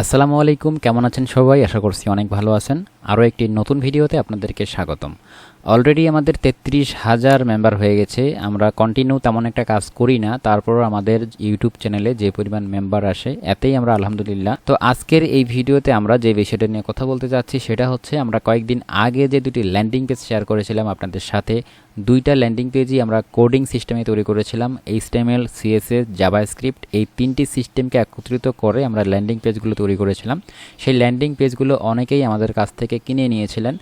আসসালামু আলাইকুম কেমন আছেন সবাই? আশা করছি অনেক ভালো আছেন। আরও একটি নতুন ভিডিওতে আপনাদেরকে স্বাগতম। অলরেডি আমাদের তেত্রিশ হাজার মেম্বার হয়ে গেছে। আমরা কন্টিনিউ তেমন একটা কাজ করি না। তারপরও আমাদের ইউটিউব চ্যানেলে যে পরিমাণ মেম্বার আসে, এতেই আমরা আলহামদুলিল্লাহ। তো আজকের এই ভিডিওতে আমরা যে বিষয়টা নিয়ে কথা বলতে যাচ্ছি, সেটা হচ্ছে আমরা কয়েকদিন আগে যে দুটি ল্যান্ডিং পেজ শেয়ার করেছিলাম আপনাদের সাথে, দুইটা ল্যান্ডিং পেজই আমরা কোডিং সিস্টেমে তৈরি করেছিলাম। এইচটিএমএল সিএসএস জাভাস্ক্রিপ্ট এই তিনটি সিস্টেমকে একত্রিত করে আমরা ল্যান্ডিং পেজগুলো তৈরি করেছিলাম। সেই ল্যান্ডিং পেজগুলো অনেকেই আমাদের কাছ থেকে কিনে নিয়েছিলেন।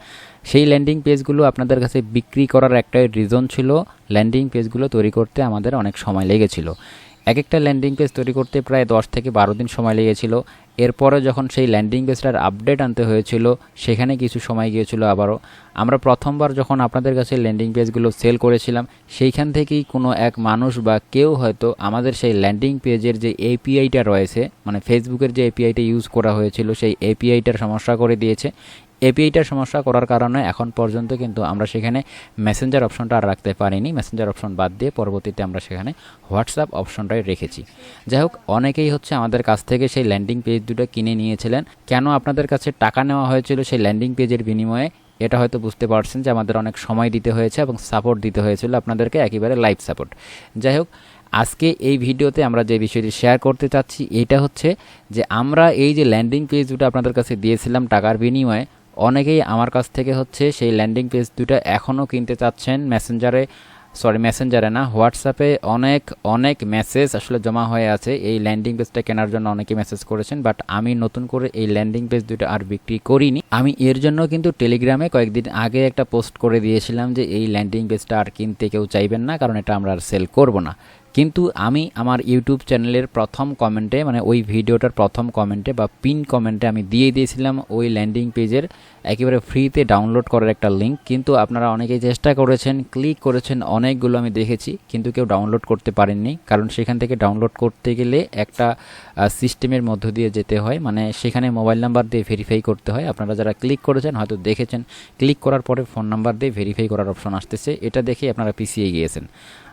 সেই ল্যান্ডিং পেজগুলো আপনাদের কাছে বিক্রি করার একটাই রিজন ছিল ল্যান্ডিং পেজগুলো তৈরি করতে আমাদের অনেক সময় লেগেছিল। এক একটা ল্যান্ডিং পেজ তৈরি করতে প্রায় দশ থেকে বারো দিন সময় লেগেছিল। এরপরে যখন সেই ল্যান্ডিং পেজটার আপডেট আনতে হয়েছিল, সেখানে কিছু সময় গিয়েছিল আবারও। আমরা প্রথমবার যখন আপনাদের কাছে ল্যান্ডিং পেজগুলো সেল করেছিলাম, সেইখান থেকেই কোনো এক মানুষ বা কেউ হয়তো আমাদের সেই ল্যান্ডিং পেজের যে এপিআইটা রয়েছে মানে ফেসবুকের যে এপিআইটা ইউজ করা হয়েছিল, সেই এপিআইটার সমস্যা করে দিয়েছে। এপিআইটার সমস্যা করার কারণে এখন পর্যন্ত কিন্তু আমরা সেখানে মেসেঞ্জার অপশনটা আর রাখতে পারিনি। মেসেঞ্জার অপশন বাদ দিয়ে পরবর্তীতে আমরা সেখানে হোয়াটসঅ্যাপ অপশনটাই রেখেছি। যাই হোক, অনেকেই হচ্ছে আমাদের কাছ থেকে সেই ল্যান্ডিং পেজ দুটো কিনে নিয়েছিলেন। কেন আপনাদের কাছে টাকা নেওয়া হয়েছিল সেই ল্যান্ডিং পেজের বিনিময়ে, এটা হয়তো বুঝতে পারছেন যে আমাদের অনেক সময় দিতে হয়েছে এবং সাপোর্ট দিতে হয়েছিল আপনাদেরকে একেবারে লাইভ সাপোর্ট যাই হোক, আজকে এই ভিডিওতে আমরা যে বিষয়টি শেয়ার করতে চাচ্ছি, এটা হচ্ছে যে আমরা এই যে ল্যান্ডিং পেজ দুটো আপনাদের কাছে দিয়েছিলাম টাকার বিনিময়ে অনেকেই আমার কাছ থেকে হচ্ছে সেই ল্যান্ডিং পেজ দুটো এখনও কিনতে চাচ্ছেন মেসেঞ্জারে, সরি, মেসেঞ্জারে না, হোয়াটসঅ্যাপে অনেক অনেক মেসেজ আসলে জমা হয়ে আছে। এই ল্যান্ডিং পেজটা কেনার জন্য অনেকে মেসেজ করেছেন বাট আমি নতুন করে এই ল্যান্ডিং পেজ দুটো আর বিক্রি করিনি। আমি এর জন্য কিন্তু টেলিগ্রামে কয়েকদিন আগে একটা পোস্ট করে দিয়েছিলাম যে, এই ল্যান্ডিং পেজটা আর কিনতে কেউ চাইবেন না, কারণ এটা আমরা আর সেল করব না। কিন্তু আমি আমার ইউটিউব চ্যানেলের প্রথম কমেন্টে মানে ওই ভিডিওটার প্রথম কমেন্টে বা পিন কমেন্টে আমি দিয়ে দিয়েছিলাম ওই ল্যান্ডিং পেজের একেবারে ফ্রিতে ডাউনলোড করার একটা লিঙ্ক কিন্তু আপনারা অনেকেই চেষ্টা করেছেন, ক্লিক করেছেন, অনেকগুলো আমি দেখেছি, কিন্তু কেউ ডাউনলোড করতে পারেননি। কারণ সেখান থেকে ডাউনলোড করতে গেলে একটা সিস্টেমের মধ্য দিয়ে যেতে হয়। মানে সেখানে মোবাইল নাম্বার দিয়ে ভেরিফাই করতে হয়। আপনারা যারা ক্লিক করেছেন, হয়তো দেখেছেন। ক্লিক করার পরে ফোন নাম্বার দিয়ে ভেরিফাই করার অপশন আসতেছে। এটা দেখে আপনারা পিছিয়ে গিয়েছেন।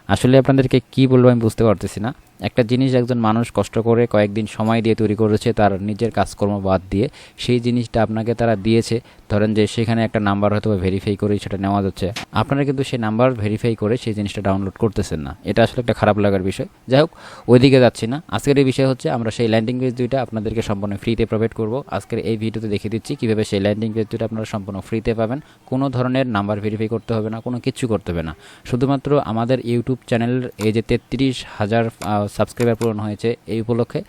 আসলে আপনাদেরকে কি বলব আমি বুঝতে পারতেছি না। একটা জিনিস একজন মানুষ কষ্ট করে কয়েকদিন সময় দিয়ে তৈরি করেছে, তার নিজের কাজকর্ম বাদ দিয়ে, সেই জিনিসটা আপনাকে তারা দিয়েছে। ধরেন যে সেখানে একটা নাম্বার হয়তো ভেরিফাই করেই সেটা নেওয়া যাচ্ছে। আপনারা কিন্তু সেই নাম্বার ভেরিফাই করে সেই জিনিসটা ডাউনলোড করতেছেন না। এটা আসলে একটা খারাপ লাগার বিষয়। যাই হোক, ওইদিকে যাচ্ছি না। আজকের এই বিষয় হচ্ছে, আমরা সেই ল্যান্ডিং পেজ দুইটা আপনাদেরকে সম্পূর্ণ ফ্রিতে প্রোভাইড করব। আজকের এই ভিডিওতে দেখিয়ে দিচ্ছি, কীভাবে সেই ল্যান্ডিং পেজ দুটো আপনারা সম্পূর্ণ ফ্রিতে পাবেন। কোনো ধরনের নাম্বার ভেরিফাই করতে হবে না, কোনো কিছু করতে হবে না। শুধুমাত্র আমাদের ইউটিউব চ্যানেল এই যে তেত্রিশ হাজার সাবস্ক্রাইবার পূরণ হয়েছে এই উপলক্ষে।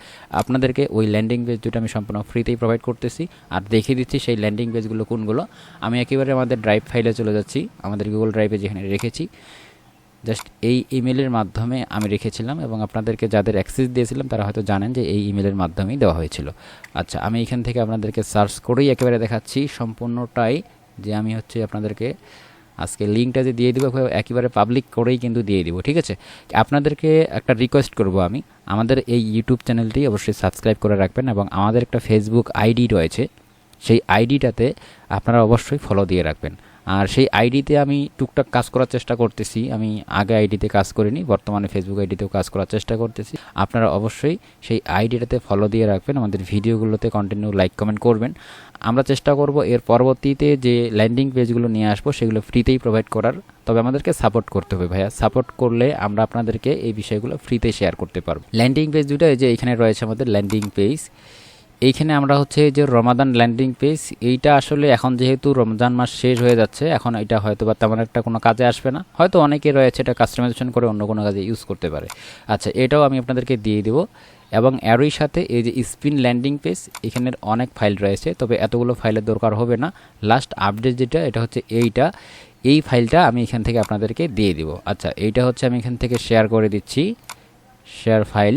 আপনাদেরকে ওই ল্যান্ডিং পেজ দুটো আমি সম্পূর্ণ ফ্রিতেই প্রোভাইড করতেছি। আর দেখিয়ে দিচ্ছি সেই ল্যান্ডিং পেজগুলো কোনগুলো। আমি একেবারে আমাদের ড্রাইভ ফাইলে চলে যাচ্ছি। আমাদের গুগল ড্রাইভে যেখানে রেখেছি। জাস্ট এই ইমেলের মাধ্যমে আমি রেখেছিলাম এবং আপনাদেরকে যাদের অ্যাক্সেস দিয়েছিলাম, তারা হয়তো জানেন যে এই ইমেলের মাধ্যমেই দেওয়া হয়েছিল। আচ্ছা আমি এখান থেকে আপনাদেরকে সার্চ করেই একেবারে দেখাচ্ছি। সম্পূর্ণটাই যে আমি হচ্ছে আপনাদেরকে আজকে লিঙ্কটা যে দিয়ে দেবো একেবারে পাবলিক করেই কিন্তু দিয়ে দিব, ঠিক আছে? আপনাদেরকে একটা রিকোয়েস্ট করব আমি। আমাদের এই ইউটিউব চ্যানেলটি অবশ্যই সাবস্ক্রাইব করে রাখবেন এবং আমাদের একটা ফেসবুক আইডি রয়েছে। সেই আইডিটাতে আপনারা অবশ্যই ফলো দিয়ে রাখবেন। আর সেই আইডিতে আমি টুকটাক কাজ করার চেষ্টা করতেছি। আমি আগে আইডিতে কাজ করিনি, বর্তমানে ফেসবুক আইডিতেও কাজ করার চেষ্টা করতেছি। আপনারা অবশ্যই সেই আইডিটাতে ফলো দিয়ে রাখবেন, আমাদের ভিডিওগুলোতে কন্টিনিউ লাইক কমেন্ট করবেন। আমরা চেষ্টা করব এর পরবর্তীতে যে ল্যান্ডিং পেজগুলো নিয়ে আসব, সেগুলো ফ্রিতেই প্রোভাইড করার। তবে আমাদেরকে সাপোর্ট করতে হবে ভাইয়া। সাপোর্ট করলে আমরা আপনাদেরকে এই বিষয়গুলো ফ্রিতে শেয়ার করতে পারব। ল্যান্ডিং পেজ দুটো এই যে এখানে রয়েছে আমাদের ল্যান্ডিং পেজ এইখানে আমরা হচ্ছে যে রমাদান ল্যান্ডিং পেজ এইটা আসলে এখন যেহেতু রমজান মাস শেষ হয়ে যাচ্ছে, এখন এটা হয়তো বা তেমন একটা কোনো কাজে আসবে না। হয়তো অনেকে রয়েছে এটা কাস্টমাইজেশন করে অন্য কোনো কাজে ইউজ করতে পারে। আচ্ছা এটাও আমি আপনাদেরকে দিয়ে দেবো। এবং এরই সাথে এই যে স্পিন ল্যান্ডিং পেজ এখানের অনেক ফাইল রয়েছে, তবে এতগুলো ফাইলের দরকার হবে না। লাস্ট আপডেট যেটা, এটা হচ্ছে এইটা। এই ফাইলটা আমি এখান থেকে আপনাদেরকে দিয়ে দিব। আচ্ছা এইটা হচ্ছে আমি এখান থেকে শেয়ার করে দিচ্ছি শেয়ার ফাইল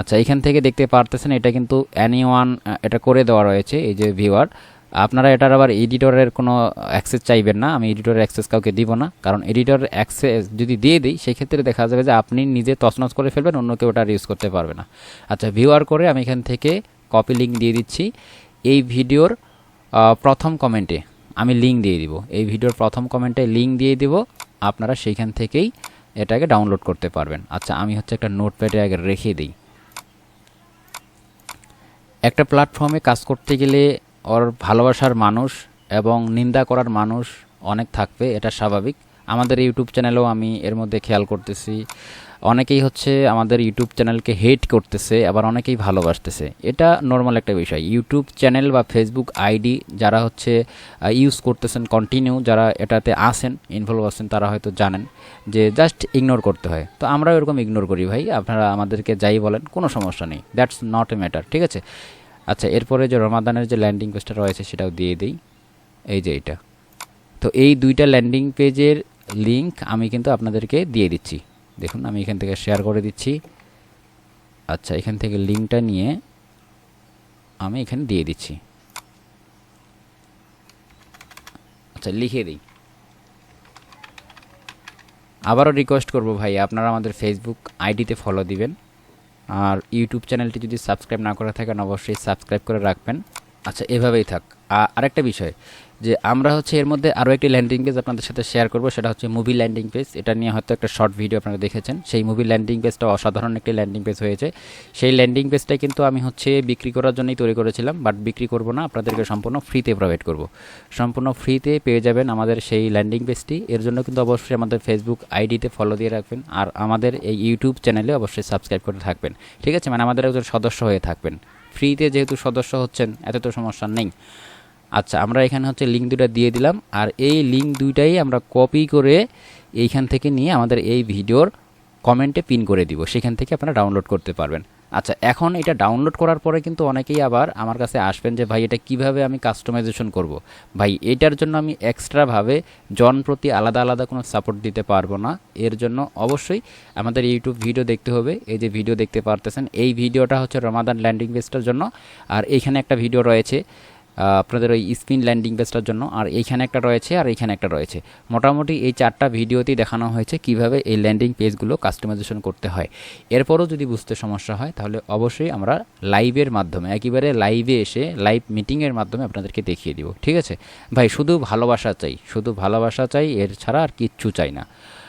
আচ্ছা এখান থেকে দেখতে পারতেছেন এটা কিন্তু অ্যানি ওয়ান এটা করে দেওয়া রয়েছে, এই যে ভিউয়ার আপনারা এটার আবার এডিটরের কোনো অ্যাক্সেস চাইবেন না, আমি এডিটরের অ্যাক্সেস কাউকে দিব না, কারণ এডিটর অ্যাক্সেস যদি দিয়ে দিই, সেক্ষেত্রে দেখা যাবে যে আপনি নিজে তছনছ করে ফেলবেন, অন্য কেউ ওটা ইউজ করতে পারবে না। আচ্ছা ভিউয়ার করে আমি এখান থেকে কপি লিঙ্ক দিয়ে দিচ্ছি। এই ভিডিওর প্রথম কমেন্টে আমি লিঙ্ক দিয়ে দিব। এই ভিডিওর প্রথম কমেন্টে লিঙ্ক দিয়ে দিব, আপনারা সেইখান থেকেই এটাকে ডাউনলোড করতে পারবেন। আচ্ছা আমি হচ্ছে একটা নোটপ্যাডে আগে রেখে দিই। একটা প্ল্যাটফর্মে কাজ করতে গেলে ওর ভালোবাসার মানুষ এবং নিন্দা করার মানুষ অনেক থাকবে, এটা স্বাভাবিক। আমাদের ইউটিউব চ্যানেলেও আমি এর মধ্যে খেয়াল করতেছি। অনেকেই হচ্ছে আমাদের ইউটিউব চ্যানেলকে হেট করতেছে, আবার অনেকেই ভালোবাসতেছে। এটা নর্মাল একটা বিষয়। ইউটিউব চ্যানেল বা ফেসবুক আইডি যারা হচ্ছে ইউজ করতেছেন কন্টিনিউ যারা এটাতে আসেন ইনভলভ আছেন, তারা হয়তো জানেন যে জাস্ট ইগনোর করতে হয়। তো আমরাও এরকম ইগনোর করি ভাই, আপনারা আমাদেরকে যাই বলেন, কোনো সমস্যা নেই। দ্যাটস নট এ ম্যাটার ঠিক আছে? আচ্ছা এরপরে যে রমাদানের যে ল্যান্ডিং পেজটা রয়েছে, সেটাও দিয়ে দিই। এই যে এইটা তো এই দুইটা ল্যান্ডিং পেজের লিংক আমি কিন্তু আপনাদেরকে দিয়ে দিচ্ছি। দেখুন, আমি এখান থেকে শেয়ার করে দিচ্ছি। আচ্ছা এখান থেকে লিঙ্কটা নিয়ে আমি এখানে দিয়ে দিচ্ছি। আচ্ছা লিখে দিই। আবারও রিকোয়েস্ট করব ভাই, আপনারা আমাদের ফেসবুক আইডিতে ফলো দিবেন। আর ইউটিউব চ্যানেলটি যদি সাবস্ক্রাইব না করে থাকেন, অবশ্যই সাবস্ক্রাইব করে রাখবেন। আচ্ছা এভাবেই থাক। আরেকটা বিষয়, যে আমরা হচ্ছে এর মধ্যে আরও একটি ল্যান্ডিং পেজ আপনাদের সাথে শেয়ার করব, সেটা হচ্ছে মুভি ল্যান্ডিং পেজ এটা নিয়ে হয়তো একটা শর্ট ভিডিও আপনারা দেখেছেন। সেই মুভি ল্যান্ডিং পেজটা অসাধারণ একটি ল্যান্ডিং পেজ হয়েছে। সেই ল্যান্ডিং পেজটাই কিন্তু আমি হচ্ছে বিক্রি করার জন্যই তৈরি করেছিলাম বাট বিক্রি করব না, আপনাদেরকে সম্পূর্ণ ফ্রিতে প্রোভাইড করব। সম্পূর্ণ ফ্রিতে পেয়ে যাবেন আমাদের সেই ল্যান্ডিং পেজটি এর জন্য কিন্তু অবশ্যই আমাদের ফেসবুক আইডিতে ফলো দিয়ে রাখবেন, আর আমাদের এই ইউটিউব চ্যানেলে অবশ্যই সাবস্ক্রাইব করে থাকবেন। ঠিক আছে? মানে আমাদের একজন সদস্য হয়ে থাকবেন। ফ্রিতে যেহেতু সদস্য হচ্ছেন, এত তো সমস্যা নেই। আচ্ছা আমরা এখানে হচ্ছে লিঙ্ক দুটা দিয়ে দিলাম, আর এই লিঙ্ক দুইটাই আমরা কপি করে এইখান থেকে নিয়ে আমাদের এই ভিডিওর কমেন্টে পিন করে দিব, সেখান থেকে আপনারা ডাউনলোড করতে পারবেন। আচ্ছা এখন এটা ডাউনলোড করার পরে কিন্তু অনেকেই আবার আমার কাছে আসবেন যে, ভাই, এটা কীভাবে আমি কাস্টমাইজেশন করব? ভাই, এটার জন্য আমি এক্সট্রাভাবে জন প্রতি আলাদা আলাদা কোনো সাপোর্ট দিতে পারব না। এর জন্য অবশ্যই আমাদের ইউটিউব ভিডিও দেখতে হবে। এই যে ভিডিও দেখতে পারতেছেন, এই ভিডিওটা হচ্ছে রমাদান ল্যান্ডিং পেজটার জন্য। আর এইখানে একটা ভিডিও রয়েছে আপনাদের ওই স্পিন ল্যান্ডিং পেজটার জন্য। আর এইখানে একটা রয়েছে, আর এইখানে একটা রয়েছে। মোটামুটি এই চারটা ভিডিওতেই দেখানো হয়েছে কীভাবে এই ল্যান্ডিং পেজগুলো কাস্টমাইজেশন করতে হয়। এরপরও যদি বুঝতে সমস্যা হয়, তাহলে অবশ্যই আমরা লাইভের মাধ্যমে, একেবারে লাইভে এসে, লাইভ মিটিংয়ের মাধ্যমে আপনাদেরকে দেখিয়ে দিব। ঠিক আছে? ভাই, শুধু ভালোবাসা চাই, শুধু ভালোবাসা চাই, এর ছাড়া আর কিচ্ছু চাই না।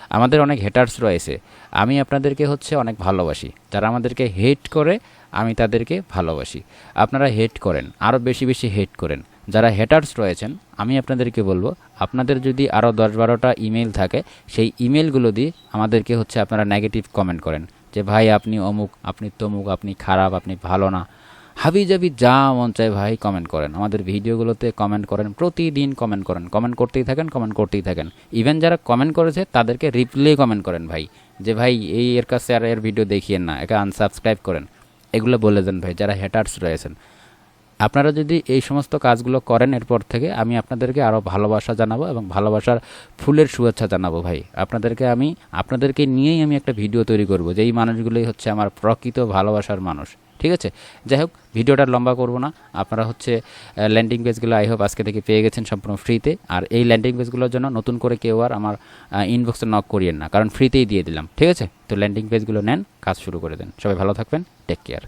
আমাদের অনেক হেটার্স রয়েছে। আমি আপনাদেরকে হচ্ছে অনেক ভালোবাসি। যারা আমাদেরকে হেট করে আমি তাদেরকে ভালোবাসি। আপনারা হেট করেন আরও বেশি বেশি হেট করেন। যারা হেটার্স রয়েছেন, আমি আপনাদেরকে বলব, আপনাদের যদি আরও দশ বারোটা ইমেল থাকে, সেই ইমেলগুলো দিয়ে আমাদেরকে হচ্ছে আপনারা নেগেটিভ কমেন্ট করেন। যে ভাই, আপনি অমুক, আপনি তমুক, আপনি খারাপ, আপনি ভালো না। হাবি জাবি যা মন চায় ভাই কমেন্ট করেন। আমাদের ভিডিওগুলোতে কমেন্ট করেন, প্রতিদিন কমেন্ট করেন। কমেন্ট করতেই থাকেন কমেন্ট করতেই থাকেন। ইভেন যারা কমেন্ট করেছে, তাদেরকে রিপ্লে কমেন্ট করেন ভাই। যে ভাই, এই এর কাছে আর এর ভিডিও দেখিয়েন না, একে আনসাবস্ক্রাইব করেন। এগুলো বলে দেন ভাই যারা হ্যাটার্স রয়েছেন। আপনারা যদি এই সমস্ত কাজগুলো করেন এরপর থেকে, আমি আপনাদেরকে আরও ভালোবাসা জানাব এবং ভালোবাসার ফুলের শুভেচ্ছা জানাব ভাই। আপনাদেরকে আমি, আপনাদেরকে নিয়েই আমি একটা ভিডিও তৈরি করব, যে এই মানুষগুলোই হচ্ছে আমার প্রকৃত ভালোবাসার মানুষ। ঠিক আছে? যাই হোক, ভিডিওটা লম্বা করব না। আপনারা হচ্ছে ল্যান্ডিং পেজগুলো আই হোপ আজকে থেকে পেয়ে গেছেন সম্পূর্ণ ফ্রিতে আর এই ল্যান্ডিং পেজগুলোর জন্য নতুন করে কেউ আর আমার ইনবক্সে নক করিয়েন না, কারণ ফ্রিতেই দিয়ে দিলাম। ঠিক আছে? তো ল্যান্ডিং পেজগুলো নেন, কাজ শুরু করে দেন। সবাই ভালো থাকবেন টেক কেয়ার